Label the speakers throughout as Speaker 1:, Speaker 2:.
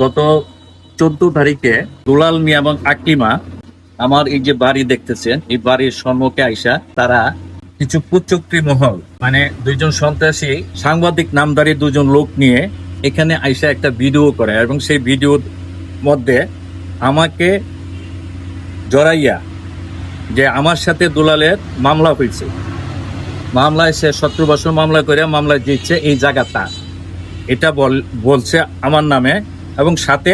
Speaker 1: গত চোদ্দ তারিখে দুলাল মিয়া এবং আকিমা আমার এই যে বাড়ি দেখতেছেন, এই বাড়ির সম্মুখে আইসা তারা কিছু কুচক্রি মহল মানে দুইজন সন্ত্রাসী, সাংবাদিক নামদারি দুজন লোক নিয়ে এখানে আইসা একটা ভিডিও করে এবং সেই ভিডিওর মধ্যে আমাকে জড়াইয়া যে আমার সাথে দুলালের মামলা হয়েছে মামলায় সে বছর মামলা করে মামলা দিচ্ছে এই জায়গাটা। এটা বল, বলছে আমার নামে এবং সাথে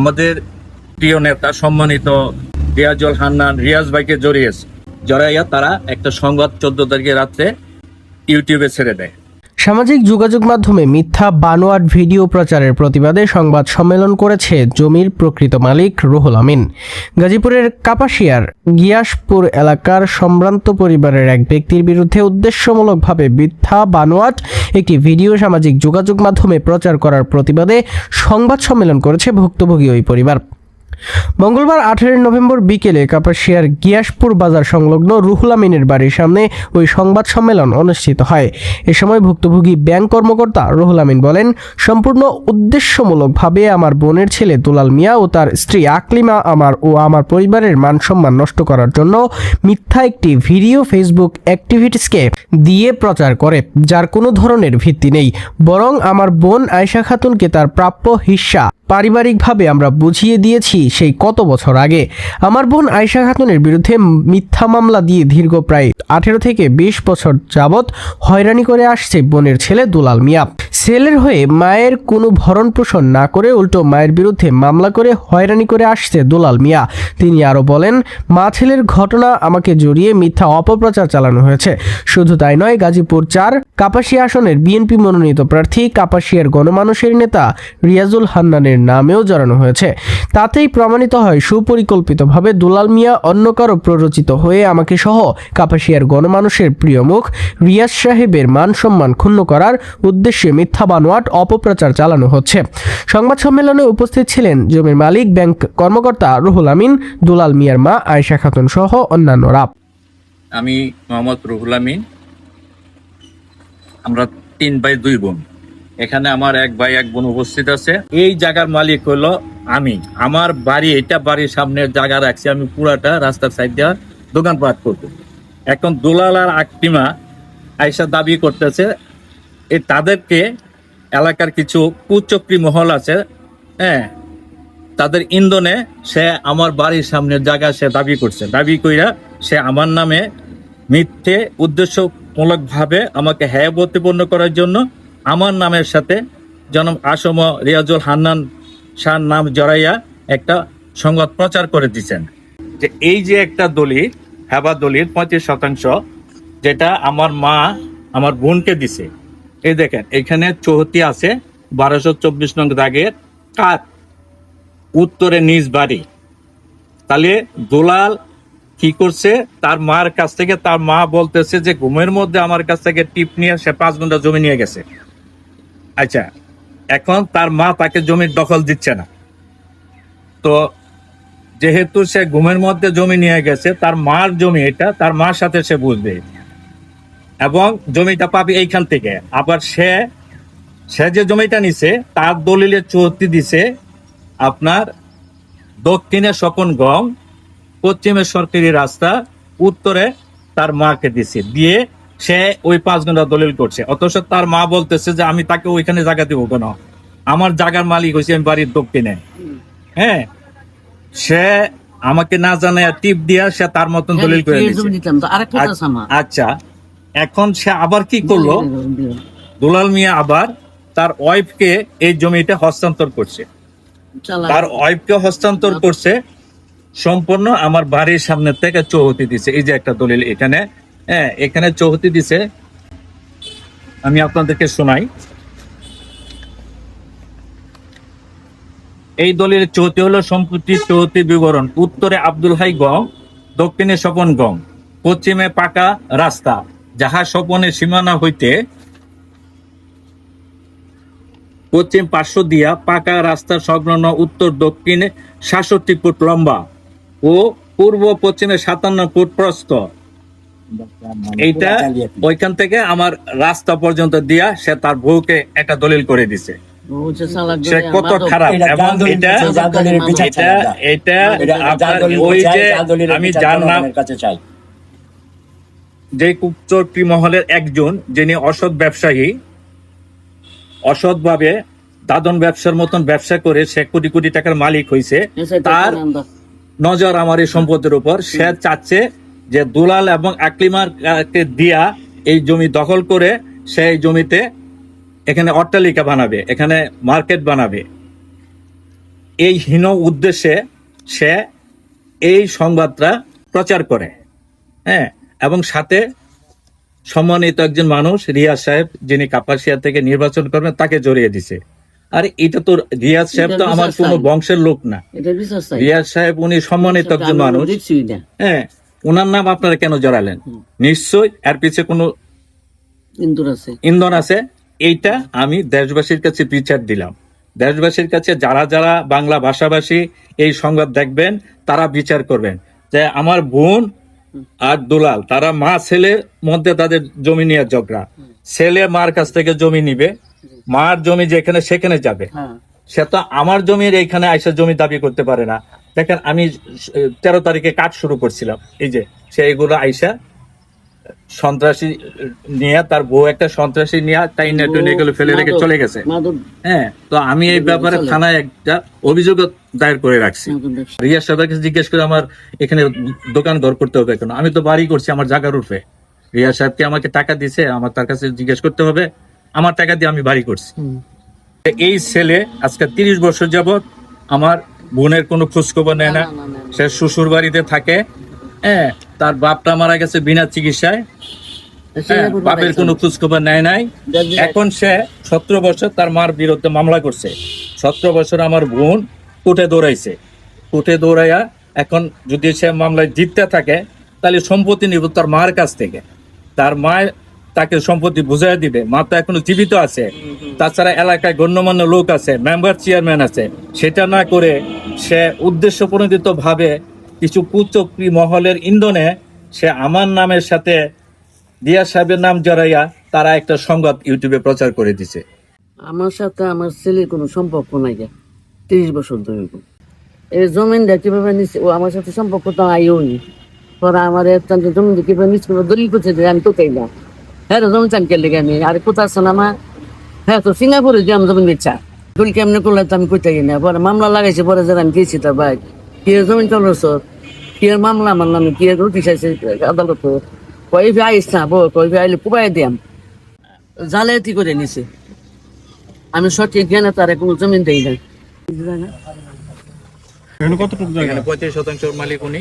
Speaker 1: আমাদের প্রিয় নেতা সম্মানিত রিয়াজুল হান্নান, রিয়াজ ভাইকে জড়িয়েছে জড়াইয়া তারা একটা সংবাদ চোদ্দ তারিখে রাত্রে ইউটিউবে ছেড়ে দেয়।
Speaker 2: সামাজিক যোগাযোগ মাধ্যমে মিথ্যা, বানোয়াট ভিডিও প্রচারের প্রতিবাদে সংবাদ সম্মেলন করেছে জমির প্রকৃত মালিক রুহুল আমিন। গাজীপুরের কাপাসিয়ার গিয়াসপুর এলাকার সম্ভ্রান্ত পরিবারের এক ব্যক্তির বিরুদ্ধে উদ্দেশ্যমূলকভাবে মিথ্যা, বানোয়াট একটি ভিডিও সামাজিক যোগাযোগ মাধ্যমে প্রচার করার প্রতিবাদে সংবাদ সম্মেলন করেছে ভুক্তভোগী ওই পরিবার। মঙ্গলবার আঠেরোই নভেম্বর বিকেলে কাপাসিয়ার গিয়াসপুর বাজার সংলগ্ন রুহুল আমিনের বাড়ির সামনে ওই সংবাদ সম্মেলন অনুষ্ঠিত হয়। এ সময় ভুক্তভোগী ব্যাংক কর্মকর্তা রুহুল আমিন বলেন, সম্পূর্ণ উদ্দেশ্যমূলকভাবে আমার বোনের ছেলে দুলাল মিয়া ও তার স্ত্রী আকলিমা, আমার ও আমার পরিবারের মান সম্মান নষ্ট করার জন্য মিথ্যা একটি ভিডিও ফেসবুক অ্যাক্টিভিটিসকে দিয়ে প্রচার করে, যার কোনো ধরনের ভিত্তি নেই। বরং আমার বোন আয়শা খাতুনকে তার প্রাপ্য হিস্সা পারিবারিকভাবে আমরা বুঝিয়ে দিয়েছি সেই কত বছর আগে। আমার বোন আয়শা খাতুনের বিরুদ্ধে মিথ্যা মামলা দিয়ে দীর্ঘ প্রায় আঠেরো থেকে বিশ বছর যাবৎ হয়রানি করে আসছে বোনের ছেলে দুলাল মিয়া। ছেলের হয়ে মায়ের কোনো ভরণ পোষণ না করে উল্টো মায়ের বিরুদ্ধে মামলা করে হয়রানি করে আসছে দুলাল মিয়া। তিনি আরও বলেন, মা ছেলের ঘটনা আমাকে জড়িয়ে মিথ্যা অপপ্রচার চালানো হয়েছে। শুধু তাই নয়, গাজীপুর চার, কাপাসিয়া আসনের বিএনপি মনোনীত প্রার্থী কাপাসিয়ার গণমানুষের নেতা রিয়াজুল হান্নানের নামেও জড়ানো হয়েছে। তাতেই প্রমাণিত হয় সুপরিকল্পিতভাবে দুলাল মিয়া অন্য কারও প্ররোচিত হয়ে আমাকে সহ কাপাসিয়ার গণমানুষের প্রিয় মুখ রিয়াজ সাহেবের মান সম্মান ক্ষুণ্ণ করার উদ্দেশ্যে মিথ্যা বানোয়াট অপপ্রচার চালানো হচ্ছে। সংবাদ সম্মেলনে উপস্থিত ছিলেন জমির মালিক, ব্যাংক কর্মকর্তা রুহুল আমিন, দুলাল মিয়ার মা আয়েশা খাতুন সহ অন্যান্যরা।
Speaker 1: আমি মোহাম্মদ রুহুল আমিন। আমরা তিন ভাই, দুই বোন। এখানে আমার এক ভাই, এক বোন উপস্থিত আছে। এই জায়গার মালিক হলো আমি, আমার বাড়ি, এটা বাড়ির সামনে জায়গা রাখছি, আমি পুরাটা রাস্তার সাইড দিয়ে দোকানপাট করব। এখন দুলাল আর আকটিমা আইসা দাবি করতেছে এই তাদেরকে এলাকার কিছু কুচক্রি মহল আছে হ্যাঁ তাদের ইন্ধনে সে আমার বাড়ির সামনের জায়গা সে দাবি করছে। দাবি কইরা সে আমার নামে মিথ্যে উদ্দেশ্যমূলকভাবে আমাকে হ্যায় প্রতিপন্ন করার জন্য আমার নামের সাথে জনম আসম রিয়াজুল হান্নান শাহ নাম জড়াইয়া একটা সংবাদ প্রচার করে দিচ্ছেন যে এই যে একটা দলিল, হেবা দলিল পঁয়ত্রিশ শতাংশ, যেটা আমার মা আমার বোনকে দিছে। এই দেখেন, এখানে চৌহতি আছে, বারোশো চব্বিশ নং দাগের কাঠ উত্তরে নিজ বাড়ি। তাহলে দোলাল কি করছে? তার মার কাছ থেকে তার মা বলতেছে যে, ঘুমের মধ্যে আমার কাছ থেকে টিপ নিয়ে সে পাঁচ ঘণ্টা জমি নিয়ে গেছে। আচ্ছা এখন তার মা তাকে জমির দখল দিচ্ছে না। তো যেহেতু সে ঘুমের মধ্যে জমি নিয়ে গেছে, তার মার জমি এটা, তার মার সাথে সে বুঝবে। এবং জমিটা পাবে এইখান থেকে। আবার সে সে যে জমিটা নিছে, তার দলিলে চৌহত্তি দিছে আপনার দক্ষিণে স্বপন গম পশ্চিমে সরকারি রাস্তা, উত্তরে তার মাকে দিছে। দিয়ে সে ওই পাঁচ ঘণ্টা দলিল করছে। অথচ তার মা বলতেছে যে আমি তাকে ওইখানে জায়গা দিব কেন? আমার জায়গার মালিক হয়েছে আমি বাড়ির দক্ষিণে হ্যাঁ? সে আমাকে না জানায় টিপ দিয়া সে তার মতন দলিল করে
Speaker 3: হ্যাঁ, আছে আমার।
Speaker 1: আচ্ছা। এখন সে আবার কি করল? দুলাল মিয়া আবার তার ওয়াইফকে এই জমিটা হস্তান্তর করছে। তার ওয়াইফকে হস্তান্তর করছে সম্পূর্ণ আমার বাড়ির সামনে থেকে চৌহতি দিছে। এই যে একটা দলিল এখানে। হ্যাঁ এখানে চৌহতি দিছে। আমি আপনাদেরকে শোনাই। এই দলের চৌহতি হলো সম্পত্তির চৌহতি বিবরণ। উত্তরে আব্দুল হাই গং, দক্ষিণে স্বপন গং, পশ্চিমে পাকা রাস্তা। যাহা স্বপনের সীমানা হইতে পশ্চিম পার্শ্ব দিয়া পাকা রাস্তার সংলগ্ন উত্তর দক্ষিণে সাতষট্টি ফুট লম্বা ও পূর্ব পশ্চিমে সাতান্ন ফুট প্রস্থ। এইটা ওইখান থেকে আমার রাস্তা পর্যন্ত দিয়া সে তার বউকে একটা দলিল করে দিছে। সে কত খারাপ। এবং এটা এটা এটা ওই যে আমি যার নাম
Speaker 4: কাছে চাই।
Speaker 1: যে কুচক্রি মহলের একজন যিনি অসৎ ব্যবসায়ী অসৎভাবে দাদন ব্যবসার মতন ব্যবসা করে সে কোটি কোটি টাকার মালিক হয়েছে তার নজর আমার এই সম্পদের উপর। সে চাচ্ছে যে দুলাল এবং আকলিমার কে দিয়া এই জমি দখল করে সে এই জমিতে এখানে অট্টালিকা বানাবে এখানে মার্কেট বানাবে। এই হীন উদ্দেশ্যে সে এই সংবাদটা প্রচার করে হ্যাঁ? এবং সাথে সম্মানিত একজন মানুষ রিয়াজ সাহেব যিনি কাপাসিয়া থেকে নির্বাচন করবেন তাকে জড়িয়ে দিছে। আর এটা তো রিয়াজ সাহেব তো আমার কোনো বংশের লোক না। রিয়াজ সাহেব উনি সম্মানিত একজন মানুষ। হ্যাঁ ওনার নাম আপনারা কেন জড়ালেন? নিশ্চয় এর পিছে কোনো
Speaker 3: ইন্দুর আছে।
Speaker 1: ইন্ধন আছে? এইটা আমি দেশবাসীর কাছে বিচার দিলাম। দেশবাসীর কাছে যারা যারা বাংলা ভাষাভাষী এই সংবাদ দেখবেন তারা বিচার করবেন যে আমার বোন আর দুলাল তারা মা ছেলের মধ্যে তাদের জমি নিয়ে ঝগড়া। ছেলে মার কাছ থেকে জমি নিবে মার জমি যেখানে সেখানে যাবে।
Speaker 3: হ্যাঁ।
Speaker 1: সে তো আমার জমির এইখানে আইসা জমি দাবি করতে পারে না। দেখেন আমি তেরো তারিখে কাজ শুরু করছিলাম। এই যে সে এইগুলো আইসা সন্ত্রাসী নিয়ে তার বউ একটা সন্ত্রাসী নিয়ে তাই নেটে নিয়ে গেলে ফেলে রেখে চলে গেছে। হ্যাঁ তো আমি এই ব্যাপারে থানায় একটা অভিযোগ দায়ের করে রাখছি। রিয়া সাহেবের কাছে জিজ্ঞেস করে আমার এখানে দোকান ঘর করতে হবে কেন? আমি তো বাড়ি করছি আমার জায়গার রূপে রিয়া সাহেবকে আমাকে টাকা দিছে আমার তার কাছে জিজ্ঞেস করতে হবে আমার টাকা দিয়ে আমি বাড়ি করছি। এই ছেলে আজকে তিরিশ বছর যাবত আমার বোনের কোনো খোঁজখবর নেয় না। সে শ্বশুর বাড়িতে থাকে হ্যাঁ? তার বাপটা মারা গেছে বিনা চিকিৎসায় হ্যাঁ, বাপের। কোনো খোঁজখবর নেয় নাই। এখন সে সতেরো বছর তার মার বিরুদ্ধে মামলা করছে। সতেরো বছর আমার বোন কোর্টে দৌড়াইছে। কোর্টে দৌড়াইয়া এখন যদি সে মামলায় জিততে থাকে তাহলে সম্পত্তি নিব তার মার কাছ থেকে। তার মা তাকে সম্পত্তি বুঝাই দিবে। মা তো এখনও জীবিত আছে। তাছাড়া এলাকায় গণ্যমান্য লোক আছে মেম্বার চেয়ারম্যান আছে। সেটা না করে সে উদ্দেশ্য প্রণোদিত ভাবে কিছু কুচক্রি মহলের ইন্ধনে সে আমার নামের সাথে দিয়া সাহেবের নাম জড়াইয়া তারা একটা সংবাদ ইউটিউবে প্রচার করে দিছে।
Speaker 3: আমার সাথে আমার ছেলের কোনো সম্পর্ক নাই গে। তিরিশ বছর ধরে এই জমিনটা কীভাবে নিচ্ছে ও আমার সাথে সম্পর্ক তো আইও নি পরে আমার একটা জমিন কীভাবে নিচ্ছে দলিল করছে যে আমি তো তাই না? হ্যাঁ রে, জমি চান কেলে আমি? আর কোথায় আছে না হ্যাঁ তো সিঙ্গাপুরে যে আমি জমিন বেচা দলিল কেমনে করলে তো আমি কোথায় না পরে মামলা লাগাইছে পরে যে আমি গেছি তা ভাই। কি জমিন চলো সর কি মামলা আমার নামে? কি রুটি চাইছে আদালত? কই ভি আইস না বো কই ভি আইলে কুবাই দিয়াম। জালিয়াতি করে নিছে। আমি সঠিক জ্ঞানে তার কোনো জমিন দেই না
Speaker 1: এখানে পঁয়ত্রিশ শতাংশ মালিক উনি।